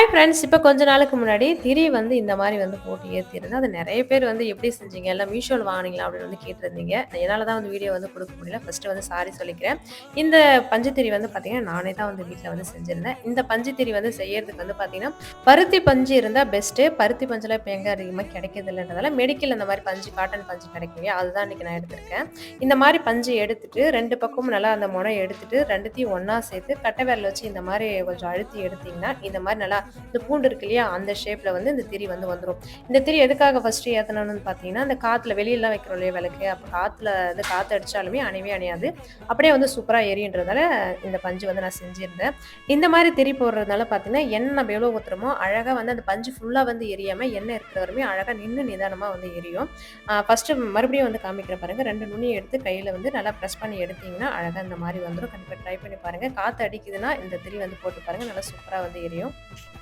Hi friends இப்போ கொஞ்ச நாளுக்கு முன்னாடி திரி வந்து இந்த மாதிரி வந்து போட்டு ஏற்றிருந்தேன் அது நிறைய பேர் வந்து எப்படி செஞ்சீங்க? எல்லாம் மீஷோவில் வாங்கினீங்களா? அப்படின்னு வந்து கேட்டிருந்தீங்க. என்னால் தான் வந்து வீடியோ வந்து கொடுக்க முடியல. ஃபஸ்ட்டு வந்து சாரி சொல்லிக்கிறேன். இந்த பஞ்சுத்திரி வந்து பார்த்தீங்கன்னா நானே தான் வந்து வீட்டில் வந்து செஞ்சுருந்தேன். இந்த பஞ்சுத்திரி வந்து செய்யறதுக்கு வந்து பார்த்தீங்கன்னா பருத்தி பஞ்சு இருந்தால் பெஸ்ட்டு பருத்தி பஞ்சில் இப்போ எங்கே அதிகமாக கிடைக்கிறது இல்லைன்றதால மெடிக்கல் அந்த மாதிரி பஞ்சு காட்டன் பஞ்சு கிடைக்கும் அதுதான் இன்றைக்கி நான் எடுத்திருக்கேன். இந்த மாதிரி பஞ்சு எடுத்துட்டு ரெண்டு பக்கமும் நல்லா அந்த முனை எடுத்துட்டு ரெண்டுத்தையும் ஒன்றா சேர்த்து கட்டை விரல் வச்சு இந்த மாதிரி கொஞ்சம் அழுத்தி எடுத்தீங்கன்னா இந்த மாதிரி நல்லா இந்த பூண்டு இருக்கு இல்லையா அந்த ஷேப்பில் வந்து இந்த திரி வந்து வந்துடும் இந்த திரி எதுக்காக ஃபஸ்ட்டு ஏற்றணும்னு பார்த்தீங்கன்னா அந்த காற்றுல வெளியிலாம் வைக்கிறோம் இல்லையா விளக்கு. அப்போ காற்றுல வந்து காற்று அடித்தாலுமே அணைவே அணையாது. அப்படியே வந்து சூப்பராக எரியுன்றதால இந்த பஞ்சு வந்து நான் செஞ்சுருந்தேன். இந்த மாதிரி திரி போடுறதுனால பார்த்தீங்கன்னா எண்ணெய் நம்ம எவ்வளோ ஊற்றுறோமோ அழகாக வந்து அந்த பஞ்சு ஃபுல்லாக வந்து எரியாமல் எண்ணெய் இருக்கிற வரைமே அழகாக நின்று நிதானமாக வந்து எரியும். ஃபஸ்ட்டு மறுபடியும் வந்து காமிக்கிற பாருங்கள் ரெண்டு நுனியை எடுத்து கையில் வந்து நல்லா ப்ரெஸ் பண்ணி எடுத்தீங்கன்னா அழகாக இந்த மாதிரி வந்துடும் கண்டிப்பாக ட்ரை பண்ணி பாருங்கள் காற்று அடிக்குதுன்னா இந்த திரி வந்து போட்டு பாருங்கள் நல்லா சூப்பராக வந்து எரியும்.